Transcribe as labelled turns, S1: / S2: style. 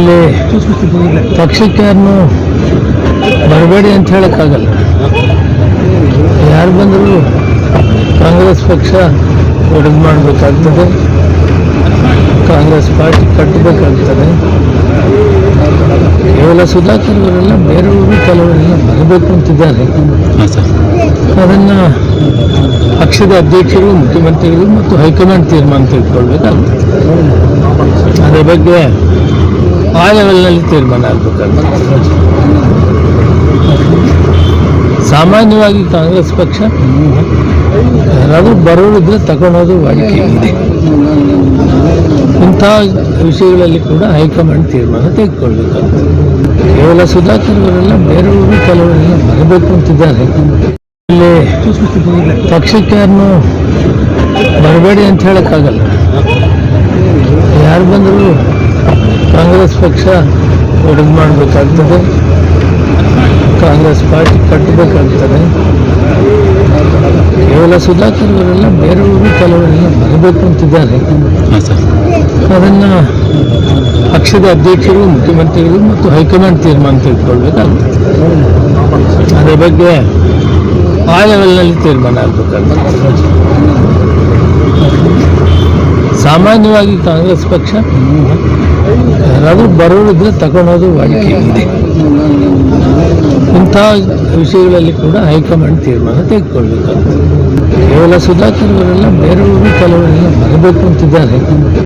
S1: ಇಲ್ಲಿ ಪಕ್ಷಕ್ಕೆ ಯಾರನ್ನು ಬರಬೇಡಿ ಅಂತ ಹೇಳೋಕ್ಕಾಗಲ್ಲ. ಯಾರು ಬಂದರೂ ಕಾಂಗ್ರೆಸ್ ಪಕ್ಷ ಒಡೆದು ಮಾಡಬೇಕಾಗ್ತದೆ. ಕಾಂಗ್ರೆಸ್ ಪಾರ್ಟಿ ಕಟ್ಟಬೇಕಾಗ್ತದೆ. ಕೇವಲ ಸುಧಾಕರ್ ಅವರೆಲ್ಲ ಬೇರೆಯವರು ಕೆಲವರೆಲ್ಲ ಬರಬೇಕು ಅಂತಿದ್ದಾರೆ. ಅದನ್ನು ಪಕ್ಷದ ಅಧ್ಯಕ್ಷರು ಮುಖ್ಯಮಂತ್ರಿಗಳು ಮತ್ತು ಹೈಕಮಾಂಡ್ ತೀರ್ಮಾನ ತೆಗೆದುಕೊಳ್ಬೇಕಾಗ್ತದೆ ಅದರ ಬಗ್ಗೆ ಆ ಲೆವೆಲ್ನಲ್ಲಿ ತೀರ್ಮಾನ ಆಗಬೇಕಾಗ್ತದೆ ಸಾಮಾನ್ಯವಾಗಿ ಕಾಂಗ್ರೆಸ್ ಪಕ್ಷ ಯಾರಾದರೂ ಬರೋರಿದ್ರೆ ತಗೊಳೋದು ವಾಡಿಕೆ ಇದೆ. ಇಂಥ ವಿಷಯಗಳಲ್ಲಿ ಕೂಡ ಹೈಕಮಾಂಡ್ ತೀರ್ಮಾನ ತೆಗೆದುಕೊಳ್ಬೇಕಾಗ್ತದೆ ಕೇವಲ ಸುಧಾಕರ್ ಅವರೆಲ್ಲ, ಬೇರೆಯವರು ಕೆಲವರೆಲ್ಲ ಬರಬೇಕು ಅಂತಿದ್ದಾರೆ. ಇಲ್ಲಿ ಪಕ್ಷಕ್ಕೆ ಯಾರನ್ನು ಬರಬೇಡಿ ಅಂತ ಹೇಳಕ್ಕಾಗಲ್ಲ. ಕಾಂಗ್ರೆಸ್ ಪಕ್ಷ ಒಡೆದು ಮಾಡಬೇಕಾಗ್ತದೆ. ಕಾಂಗ್ರೆಸ್ ಪಾರ್ಟಿ ಕಟ್ಟಬೇಕಾಗ್ತದೆ ಕೇವಲ ಸುಧಾಕರ್ ಅವರೆಲ್ಲ ಬೇರೆಯವರು ಕೆಲವರೆಲ್ಲ ಬರಬೇಕು ಅಂತಿದ್ದಾರೆ. ಅದನ್ನು ಪಕ್ಷದ ಅಧ್ಯಕ್ಷರು ಮುಖ್ಯಮಂತ್ರಿಗಳು ಮತ್ತು ಹೈಕಮಾಂಡ್ ತೀರ್ಮಾನ ತೆಗೆದುಕೊಳ್ಬೇಕಾಗ್ತದೆ ಅದರ ಬಗ್ಗೆ ಆ ಲೆವೆಲ್ನಲ್ಲಿ ತೀರ್ಮಾನ ಆಗಬೇಕಾಗ್ತದೆ ಸಾಮಾನ್ಯವಾಗಿ ಕಾಂಗ್ರೆಸ್ ಪಕ್ಷ ಯಾರಾದರೂ ಬರೋರಿದ್ರೆ ತಗೊಳ್ಳೋದು ವಾಡಿಕೆ ಇದೆ. ಇಂಥ ವಿಷಯಗಳಲ್ಲಿ ಕೂಡ ಹೈಕಮಾಂಡ್ ತೀರ್ಮಾನ ತೆಗೆದುಕೊಳ್ಬೇಕಾಗ್ತದೆ ಕೇವಲ ಸುಧಾಕರ್ ಅವರೆಲ್ಲ, ಬೇರೆಯವರು ಕೆಲವರೆಲ್ಲ ಬರಬೇಕು ಅಂತಿದ್ದಾರೆ.